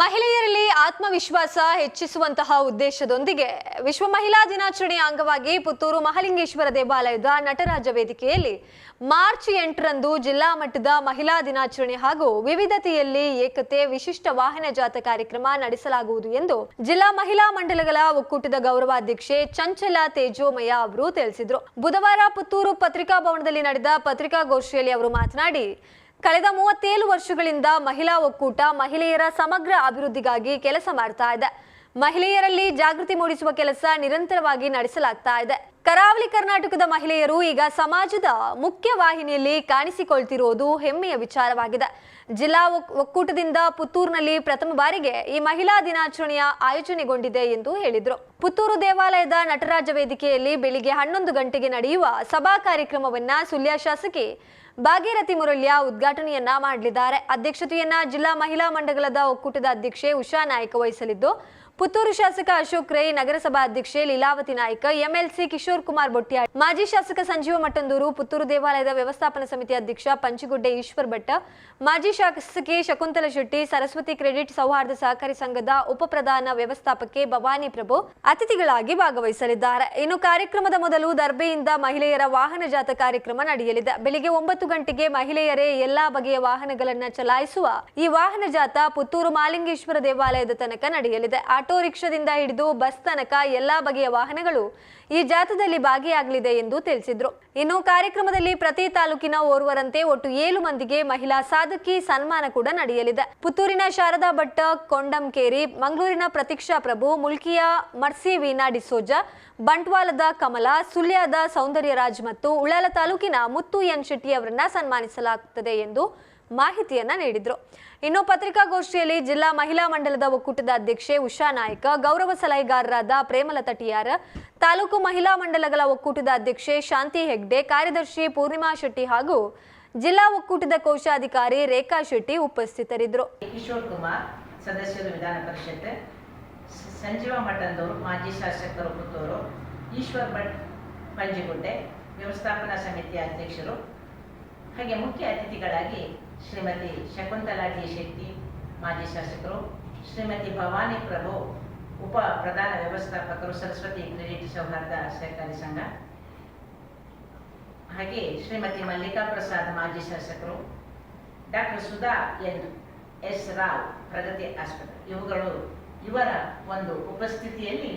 ಮಹಿಳೆಯರಲ್ಲಿ ಆತ್ಮವಿಶ್ವಾಸ ಹೆಚ್ಚಿಸುವಂತಹ ಉದ್ದೇಶದೊಂದಿಗೆ ವಿಶ್ವ ಮಹಿಳಾ ದಿನಾಚರಣೆಯ ಅಂಗವಾಗಿ ಪುತ್ತೂರು ಮಹಾಲಿಂಗೇಶ್ವರ ದೇವಾಲಯದ ನಟರಾಜ ವೇದಿಕೆಯಲ್ಲಿ ಮಾರ್ಚ್ ಎಂಟರಂದು ಜಿಲ್ಲಾ ಮಟ್ಟದ ಮಹಿಳಾ ದಿನಾಚರಣೆ ಹಾಗೂ ವಿವಿಧತೆಯಲ್ಲಿ ಏಕತೆ ವಿಶಿಷ್ಟ ವಾಹನ ಜಾತ ಕಾರ್ಯಕ್ರಮ ನಡೆಸಲಾಗುವುದು ಎಂದು ಜಿಲ್ಲಾ ಮಹಿಳಾ ಮಂಡಲಗಳ ಒಕ್ಕೂಟದ ಗೌರವಾಧ್ಯಕ್ಷೆ ಚಂಚಲ ತೇಜೋಮಯ ಅವರು ತಿಳಿಸಿದರು. ಬುಧವಾರ ಪುತ್ತೂರು ಪತ್ರಿಕಾ ಭವನದಲ್ಲಿ ನಡೆದ ಪತ್ರಿಕಾಗೋಷ್ಠಿಯಲ್ಲಿ ಅವರು ಮಾತನಾಡಿ ಕಳೆದ ಮೂವತ್ತೇಳು ವರ್ಷಗಳಿಂದ ಮಹಿಳಾ ಒಕ್ಕೂಟ ಮಹಿಳೆಯರ ಸಮಗ್ರ ಅಭಿವೃದ್ಧಿಗಾಗಿ ಕೆಲಸ ಮಾಡ್ತಾ ಇದೆ. ಮಹಿಳೆಯರಲ್ಲಿ ಜಾಗೃತಿ ಮೂಡಿಸುವ ಕೆಲಸ ನಿರಂತರವಾಗಿ ನಡೆಸಲಾಗ್ತಾ ಇದೆ. ಕರಾವಳಿ ಕರ್ನಾಟಕದ ಮಹಿಳೆಯರು ಈಗ ಸಮಾಜದ ಮುಖ್ಯ ವಾಹಿನಿಯಲ್ಲಿ ಕಾಣಿಸಿಕೊಳ್ತಿರೋದು ಹೆಮ್ಮೆಯ ವಿಚಾರವಾಗಿದೆ. ಜಿಲ್ಲಾ ಒಕ್- ಒಕ್ಕೂಟದಿಂದ ಪುತ್ತೂರಿನಲ್ಲಿ ಪ್ರಥಮ ಬಾರಿಗೆ ಈ ಮಹಿಳಾ ದಿನಾಚರಣೆಯ ಆಯೋಜನೆಗೊಂಡಿದೆ ಎಂದು ಹೇಳಿದರು. ಪುತ್ತೂರು ದೇವಾಲಯದ ನಟರಾಜ ವೇದಿಕೆಯಲ್ಲಿ ಬೆಳಿಗ್ಗೆ ಹನ್ನೊಂದು ಗಂಟೆಗೆ ನಡೆಯುವ ಸಭಾ ಕಾರ್ಯಕ್ರಮವನ್ನ ಸುಳ್ಯ ಶಾಸಕಿ ಭಾಗೀರಥಿ ಮುರಳ್ಯ ಉದ್ಘಾಟನೆಯನ್ನ ಮಾಡಲಿದ್ದಾರೆ. ಅಧ್ಯಕ್ಷತೆಯನ್ನ ಜಿಲ್ಲಾ ಮಹಿಳಾ ಮಂಡಲದ ಒಕ್ಕೂಟದ ಅಧ್ಯಕ್ಷೆ ಉಷಾ ನಾಯ್ಕ ವಹಿಸಲಿದ್ದು ಪುತ್ತೂರು ಶಾಸಕ ಅಶೋಕ್ ರೈ, ನಗರಸಭಾ ಅಧ್ಯಕ್ಷೆ ಲೀಲಾವತಿ ನಾಯ್ಕ, ಎಂಎಲ್ಸಿ ಕಿಶೋರ್ ಕುಮಾರ್ ಬೊಟ್ಯಾಳ್, ಮಾಜಿ ಶಾಸಕ ಸಂಜೀವ ಮಟ್ಟಂದೂರು, ಪುತ್ತೂರು ದೇವಾಲಯದ ವ್ಯವಸ್ಥಾಪನಾ ಸಮಿತಿ ಅಧ್ಯಕ್ಷ ಪಂಚಗುಡ್ಡೆ ಈಶ್ವರ್ ಭಟ್ಟ ಮಾಜಿ ಶಾಸಕಿ ಶಕುಂತಲ ಶೆಟ್ಟಿ, ಸರಸ್ವತಿ ಕ್ರೆಡಿಟ್ ಸೌಹಾರ್ದ ಸಹಕಾರಿ ಸಂಘದ ಉಪಪ್ರಧಾನ ವ್ಯವಸ್ಥಾಪಕಿ ಭವಾನಿ ಪ್ರಭು ಅತಿಥಿಗಳಾಗಿ ಭಾಗವಹಿಸಲಿದ್ದಾರೆ. ಇನ್ನು ಕಾರ್ಯಕ್ರಮದ ಮೊದಲು ದರ್ಬೆಯಿಂದ ಮಹಿಳೆಯರ ವಾಹನ ಜಾತ ಕಾರ್ಯಕ್ರಮ ನಡೆಯಲಿದೆ. ಬೆಳಿಗ್ಗೆ ಒಂಬತ್ತು ಗಂಟೆಗೆ ಮಹಿಳೆಯರೇ ಎಲ್ಲಾ ಬಗೆಯ ವಾಹನಗಳನ್ನು ಚಲಾಯಿಸುವ ಈ ವಾಹನ ಜಾತ ಪುತ್ತೂರು ಮಾಲಿಂಗೇಶ್ವರ ದೇವಾಲಯದ ತನಕ ನಡೆಯಲಿದೆ. ಆಟೋ ರಿಕ್ಷಾದಿಂದ ಹಿಡಿದು ಬಸ್ ತನಕ ಎಲ್ಲಾ ಬಗೆಯ ವಾಹನಗಳು ಈ ಜಾಥಾದಲ್ಲಿ ಭಾಗಿಯಾಗಲಿದೆ ಎಂದು ತಿಳಿಸಿದ್ರು. ಇನ್ನು ಕಾರ್ಯಕ್ರಮದಲ್ಲಿ ಪ್ರತಿ ತಾಲೂಕಿನ ಓರ್ವರಂತೆ ಒಟ್ಟು ಏಳು ಮಂದಿಗೆ ಮಹಿಳಾ ಸಾಧಕಿ ಸನ್ಮಾನ ಕೂಡ ನಡೆಯಲಿದೆ. ಪುತ್ತೂರಿನ ಶಾರದಾ ಭಟ್ಟ, ಕೊಂಡಂಕೇರಿ, ಮಂಗಳೂರಿನ ಪ್ರತೀಕ್ಷಾ ಪ್ರಭು, ಮುಲ್ಕಿಯ ಮರ್ಸಿ ವೀನಾ ಡಿಸೋಜ ಬಂಟ್ವಾಲದ ಕಮಲ, ಸುಳ್ಯದ ಸೌಂದರ್ಯರಾಜ್ ಮತ್ತು ಉಳ್ಳಾಲ ತಾಲೂಕಿನ ಮುತ್ತು ಎನ್ ಶೆಟ್ಟಿ ಅವರನ್ನ ಸನ್ಮಾನಿಸಲಾಗುತ್ತದೆ ಎಂದು ಮಾಹಿತಿಯನ್ನ ನೀಡಿದ್ರು. ಇನ್ನು ಪತ್ರಿಕಾಗೋಷ್ಠಿಯಲ್ಲಿ ಜಿಲ್ಲಾ ಮಹಿಳಾ ಮಂಡಲದ ಒಕ್ಕೂಟದ ಅಧ್ಯಕ್ಷೆ ಉಷಾ ನಾಯ್ಕ, ಗೌರವ ಸಲಹೆಗಾರರಾದ ಪ್ರೇಮಲತಾ ಟಿಆರ್ ತಾಲೂಕು ಮಹಿಳಾ ಮಂಡಲಗಳ ಒಕ್ಕೂಟದ ಅಧ್ಯಕ್ಷೆ ಶಾಂತಿ ಹೆಗ್ಡೆ, ಕಾರ್ಯದರ್ಶಿ ಪೂರ್ಣಿಮಾ ಶೆಟ್ಟಿ ಹಾಗೂ ಜಿಲ್ಲಾ ಒಕ್ಕೂಟದ ಕೋಶಾಧಿಕಾರಿ ರೇಖಾ ಶೆಟ್ಟಿ ಉಪಸ್ಥಿತರಿದ್ದರು. ಕಿಶೋರ್ ಕುಮಾರ್, ಸದಸ್ಯರು ವಿಧಾನ ಪರಿಷತ್ ಸಂಜೀವ ಮಠಂದವರು, ಮಾಜಿ ಶಾಸಕರು ಈಶ್ವರ್ ಭಟ್, ಪಂಜಿಗುಡ್ಡೆ, ವ್ಯವಸ್ಥಾಪನಾ ಸಮಿತಿಯ ಅಧ್ಯಕ್ಷರು ಹಾಗೆ ಮುಖ್ಯ ಅತಿಥಿಗಳಾಗಿ ಶ್ರೀಮತಿ ಶಕುಂತಲಾ ಡಿ ಶೆಟ್ಟಿ, ಮಾಜಿ ಶಾಸಕರು, ಶ್ರೀಮತಿ ಭವಾನಿ ಪ್ರಭು, ಉಪ ಪ್ರಧಾನ ವ್ಯವಸ್ಥಾಪಕರು, ಸರಸ್ವತಿ ಕ್ರೆಡಿಟ್ ಸೌಹಾರ್ದ ಸಹಕಾರಿ ಸಂಘ, ಹಾಗೆ ಶ್ರೀಮತಿ ಮಲ್ಲಿಕಾ ಪ್ರಸಾದ್, ಮಾಜಿ ಶಾಸಕರು, doctor Sudha N S Rao, Pragati ಆಸ್ಪತ್ರೆ. ಇವುಗಳು ಇವರ ಒಂದು ಉಪಸ್ಥಿತಿಯಲ್ಲಿ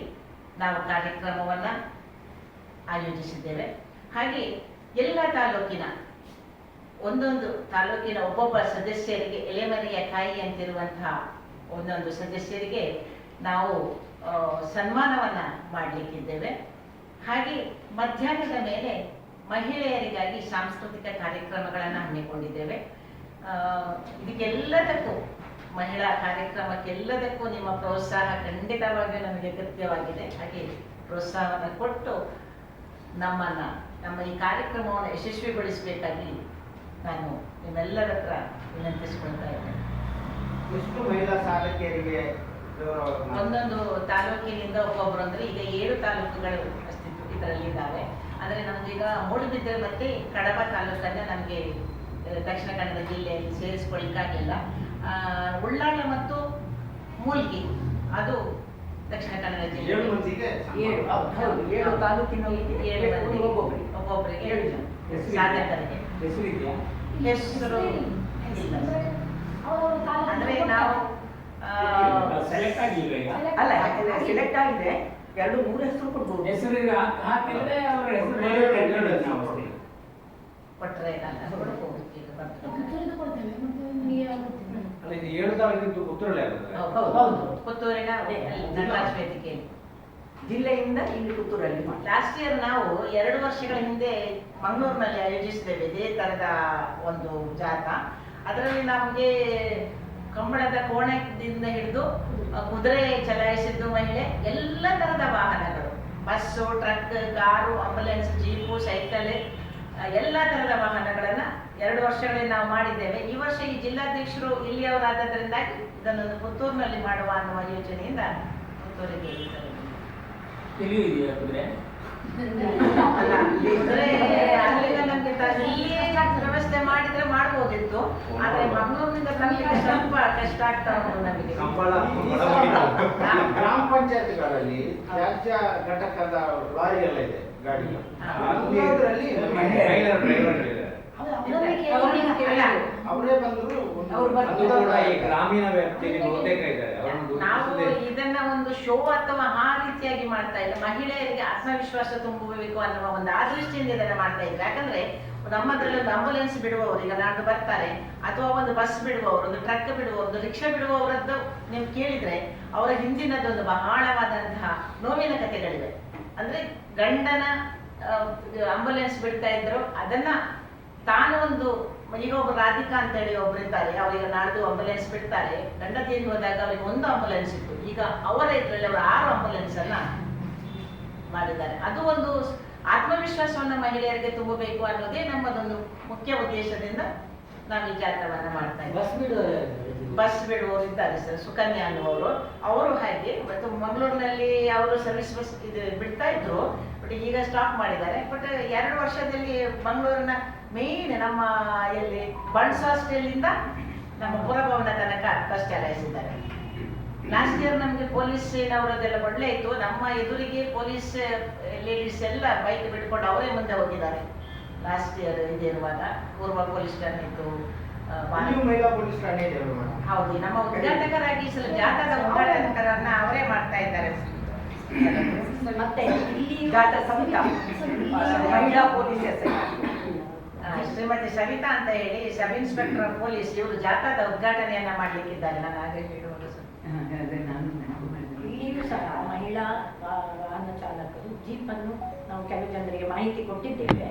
ನಾವು ಕಾರ್ಯಕ್ರಮವನ್ನು ಆಯೋಜಿಸಿದ್ದೇವೆ. ಹಾಗೆ ಎಲ್ಲ ತಾಲೂಕಿನ ಒಂದೊಂದು ತಾಲೂಕಿನ ಒಬ್ಬೊಬ್ಬ ಸದಸ್ಯರಿಗೆ ಎಲೆಮರೆಯ ಕಾಯಿ ಅಂತಿರುವಂತಹ ಒಂದೊಂದು ಸದಸ್ಯರಿಗೆ ನಾವು ಸನ್ಮಾನವನ್ನು ಮಾಡಲಿಕ್ಕಿದ್ದೇವೆ. ಹಾಗೆ ಮಧ್ಯಾಹ್ನದ ಮೇಲೆ ಮಹಿಳೆಯರಿಗಾಗಿ ಸಾಂಸ್ಕೃತಿಕ ಕಾರ್ಯಕ್ರಮಗಳನ್ನು ಹಮ್ಮಿಕೊಂಡಿದ್ದೇವೆ. ಇದಕ್ಕೆಲ್ಲದಕ್ಕೂ ಮಹಿಳಾ ಕಾರ್ಯಕ್ರಮಕ್ಕೆಲ್ಲದಕ್ಕೂ ನಿಮ್ಮ ಪ್ರೋತ್ಸಾಹ ಖಂಡಿತವಾಗಿಯೂ ನಮಗೆ ಅಗತ್ಯವಾಗಿದೆ. ಹಾಗೆ ಪ್ರೋತ್ಸಾಹವನ್ನು ಕೊಟ್ಟು ನಮ್ಮನ್ನ, ನಮ್ಮ ಈ ಕಾರ್ಯಕ್ರಮವನ್ನು ಯಶಸ್ವಿಗೊಳಿಸಬೇಕಾಗಿ ನಾನು ನಿಮ್ಮೆಲ್ಲರ ಹತ್ರ ವಿನಂತಿಸಿಕೊಳ್ತಾ ಇದ್ದೇನೆ. ಎಷ್ಟು ಮಹಿಳಾ ಸಾಧಕಿಯರಿಗೆ ಒಂದೊಂದು ತಾಲೂಕಿನಿಂದ ಒಬ್ಬೊಬ್ರು ಅಂದ್ರೆ ಈಗ ಏಳು ತಾಲೂಕುಗಳು ಅಸ್ತಿತ್ವ ಇದರಲ್ಲಿ ಇದ್ದಾವೆ ಅಂದ್ರೆ ನಮ್ದೀಗ ಮೂಡುಬಿದ್ದರೆ ಮತ್ತೆ ಕಡಬ ತಾಲೂಕನ್ನ ನಮಗೆ ದಕ್ಷಿಣ ಕನ್ನಡ ಜಿಲ್ಲೆಯಲ್ಲಿ ಸೇರಿಸ್ಕೊಳ್ಳಿಕ್ಕಾಗಿಲ್ಲ ಆ, ಉಳ್ಳಾಳ ಮತ್ತು ಮೂಲ್ಗಿ ಅದು ದಕ್ಷಿಣ ಕನ್ನಡ ಜಿಲ್ಲೆ ಏಳು ತಾಲೂಕಿನಲ್ಲಿ ಒಬ್ಬೊಬ್ಬರಿಗೆ ಸಾಧಕರಿಗೆ. ಹೆಸರು ಇದೆಯಾ ಹೆಸರು ಅಂದ್ರೆ ನಾವು ಆ, ಸೆಲೆಕ್ಟ್ ಆಗಿಲ್ಲ ಈಗ? ಅಲ್ಲ ಸೆಲೆಕ್ಟ್ ಆಗಿದೆ. ಎರಡು ಮೂರು ಹೆಸರು ಕೊಡ್ಬೋದು. ಹೆಸರು ಹಾಕಿದ್ರೆ ಅವರ ಹೆಸರು ಕೊಟ್ರೆ ಅಲ್ಲ. ಅಲ್ಲ ಇದು ಏಳು ತಾಲೂಕಿಂದು ಪುತ್ತೂರಲ್ಲಿ ಆಗುತ್ತೆ. ಹೌದು, ಹೌದು, ಹೌದು. ಅದೇ ಪುತ್ತೂರಿನ ನಟರಾಜ ವೇದಿಕೆ. ಜಿಲ್ಲೆಯಿಂದ ಇಲ್ಲಿ ಪುತ್ತೂರಲ್ಲಿ ಲಾಸ್ಟ್ ಇಯರ್ ನಾವು ಎರಡು ವರ್ಷಗಳ ಹಿಂದೆ ಮಂಗಳೂರಿನಲ್ಲಿ ಆಯೋಜಿಸಿದ್ದೇವೆ ಇದೇ ತರದ ಒಂದು ಜಾಥಾ ಅದರಲ್ಲಿ ನಮಗೆ ಕಂಬಳದ ಕೋಣದಿಂದ ಹಿಡಿದು ಕುದುರೆ ಚಲಾಯಿಸಿದ್ದು ಮಹಿಳೆ, ಎಲ್ಲ ತರದ ವಾಹನಗಳು. Bus, truck, car ambulance jeep cycle ಎಲ್ಲ ತರದ ವಾಹನಗಳನ್ನ ಎರಡು ವರ್ಷಗಳಲ್ಲಿ ನಾವು ಮಾಡಿದ್ದೇವೆ. ಈ ವರ್ಷ ಈ ಜಿಲ್ಲಾಧ್ಯಕ್ಷರು ಇಲ್ಲಿಯವರಾದದ್ರಿಂದಾಗಿ ಇದನ್ನು ಪುತ್ತೂರಿನಲ್ಲಿ ಮಾಡುವ ಅನ್ನುವ ಯೋಜನೆಯಿಂದ ಪುತ್ತೂರಿಗೆ ಇದೆಯಾ ಕುದುರೆ. ವ್ಯವಸ್ಥೆ ಮಾಡಿದ್ರೆ ಮಾಡ್ಬೋದಿತ್ತು. ಆದ್ರೆ ಮಂಗಳೂರಿನಿಂದ ತರಲಿಕ್ಕೆ ಸ್ವಲ್ಪ ಕಷ್ಟ ಆಗ್ತಾ ಉಂಟು ನಮಗೆ. ಗ್ರಾಮ ಪಂಚಾಯತ್ಗಳಲ್ಲಿ ತ್ಯಾಜ್ಯ ಘಟಕದ ಲಾರಿ ಎಲ್ಲ ಇದೆ ಗಾಡಿ ಅದರಲ್ಲಿ ಮಹಿಳೆಯರ ಡ್ರೈವರ್ಗಳಿದ್ದಾರೆ ಅಲ್ಲ, ಅವರೇ ಬಂದ್ರು ಒಂದು- ಅವ್ರು ಬಂದು- ಅದು ಕೂಡ ಈ ಗ್ರಾಮೀಣ ವ್ಯಾಪ್ತಿಯಲ್ಲಿ ಬಹುತೇಕ ಇದ್ದಾರೆ. ಅವರನ್ನು ನಾವು ಗುರುತಿಸದೆ ಇದನ್ನ ಒಂದು ಶೋ ಅಥವಾ ಆ ರೀತಿಯಾಗಿ ಮಾಡ್ತಾ ಇಲ್ಲ. ಮಹಿಳೆಯರಿಗೆ ಆತ್ಮವಿಶ್ವಾಸ ತುಂಬಬೇಕು ಅನ್ನುವ ಒಂದು ಆ ದೃಷ್ಟಿಯಿಂದ ಇದನ್ನ ಮಾಡ್ತಾ ಇದ್ರು ಯಾಕಂದ್ರೆ ನಮ್ಮದ್ರಲ್ಲಿ ಒಂದು ಆಂಬುಲೆನ್ಸ್ ಬಿಡುವವರು ಈಗ ನಾಡ್ದು ಬರ್ತಾರೆ ಅಥವಾ ಒಂದು ಬಸ್ ಬಿಡುವವರು ಒಂದು ಟ್ರಕ್ ಬಿಡುವವರು ಒಂದು ರಿಕ್ಷಾ ಬಿಡುವವರದ್ದು ನೀವು ಕೇಳಿದ್ರೆ ಅವರ ಹಿಂದಿನದೊಂದು ಬಹಳವಾದಂತಹ ನೋವಿನ ಕಥೆಗಳಿವೆ. ಅಂದ್ರೆ ಗಂಡನ ಆಂಬುಲೆನ್ಸ್ ಬಿಡ್ತಾ ಇದ್ರು ಅದನ್ನ ತಾನು ಒಂದು ಈಗ ಒಬ್ಬ ರಾಧಿಕಾ ಅಂತ ಹೇಳಿ ಒಬ್ರು ಇದ್ದಾರೆ. ಅವರಿಗೆ ನಾಡ್ದು ಆಂಬುಲೆನ್ಸ್ ಬಿಡ್ತಾರೆ. ಗಂಡ ತೀರಿ ಹೋದಾಗ ಅವರಿಗೆ ಒಂದು ಆಂಬುಲೆನ್ಸ್ ಇತ್ತು. ಈಗ ಅವರ ಇದರಲ್ಲಿ ಅವರು ಆರು ಆಂಬುಲೆನ್ಸ್ ಅನ್ನ ಮಾಡಿದ್ದಾರೆ. ಅದು ಒಂದು ಆತ್ಮವಿಶ್ವಾಸವನ್ನ ಮಹಿಳೆಯರಿಗೆ ತುಂಬಬೇಕು ಅನ್ನೋದೇ ನಮ್ಮದೊಂದು ಮುಖ್ಯ ಉದ್ದೇಶದಿಂದ ನಾವು ಈ ಜಾಥಾವನ್ನ ಮಾಡ್ತಾ ಇದ್ದೀವಿ. ಬಸ್ ಬಿಡುವವರು ಇದ್ದಾರೆ ಸರ್. ಸುಕನ್ಯಾ ಅನ್ನುವರು ಅವರು ಹಾಗೆ ಮತ್ತು ಮಂಗಳೂರಿನಲ್ಲಿ ಅವರು ಸರ್ವಿಸ್ ಬಸ್ ಇದು ಬಿಡ್ತಾ ಇದ್ರು. ಬಟ್ ಈಗ ಸ್ಟಾಪ್ ಮಾಡಿದ್ದಾರೆ. ಬಟ್ ಎರಡು ವರ್ಷದಲ್ಲಿ ಮಂಗಳೂರಿನ ಮೇನ್ ನಮ್ಮ ಎಲ್ಲಿ ಬಣ್ಸ್ ಹಾಸ್ಟೆಲಿಂದ ನಮ್ಮ ಪುರಭವನ ತನಕ ಬಸ್ ಚಲಾಯಿಸಿದ್ದಾರೆ. ಲಾಸ್ಟ್ ಇಯರ್ ನಮಗೆ ಪೊಲೀಸ್ ಅವರದೆಲ್ಲ ಒಳ್ಳೆ ಇತ್ತು. ನಮ್ಮ ಎದುರಿಗೆ ಪೊಲೀಸ್ ಲೇಡೀಸ್ ಎಲ್ಲ ಬೈಕ್ ಬಿಟ್ಕೊಂಡು ಅವರೇ ಮುಂದೆ ಹೋಗಿದ್ದಾರೆ. ಲಾಸ್ಟ್ ಇಯರ್ ಇದಿರುವಾಗ ಪೂರ್ವ ಪೊಲೀಸ್ ಠಾಣೆ ಇತ್ತು? ಹೌದು ನಮ್ಮ ಉದ್ಘಾಟಕರಾಗಿ ಸಲ ಜಾಥಾದ ಉದ್ಘಾಟಕರನ್ನ ಅವರೇ ಮಾಡ್ತಾ ಇದ್ದಾರೆ. ಮತ್ತೆ ಇಲ್ಲಿ ಜಾಥಾ ಸಮಿತ. ಮಹಿಳಾ ಪೊಲೀಸ್ ಶ್ರೀಮತಿ ಸವಿತಾ ಅಂತ ಹೇಳಿ ಸಬ್ ಇನ್ಸ್ಪೆಕ್ಟರ್ ಆಫ್ ಪೊಲೀಸ್ ಇವರು ಜಾಥಾದ ಉದ್ಘಾಟನೆಯನ್ನ ಮಾಡ್ಲಿಕ್ಕಿದ್ದಾರೆ. ನಾನು ಹಾಗೆ ಹೇಳುವುದು. ಇಲ್ಲಿಯೂ ಸಹ ಮಹಿಳಾ ವಾಹನ ಚಾಲಕರು ಜೀಪನ್ನು ನಾವು ಕೆಲವು ಜನರಿಗೆ ಮಾಹಿತಿ ಕೊಟ್ಟಿದ್ದೇವೆ.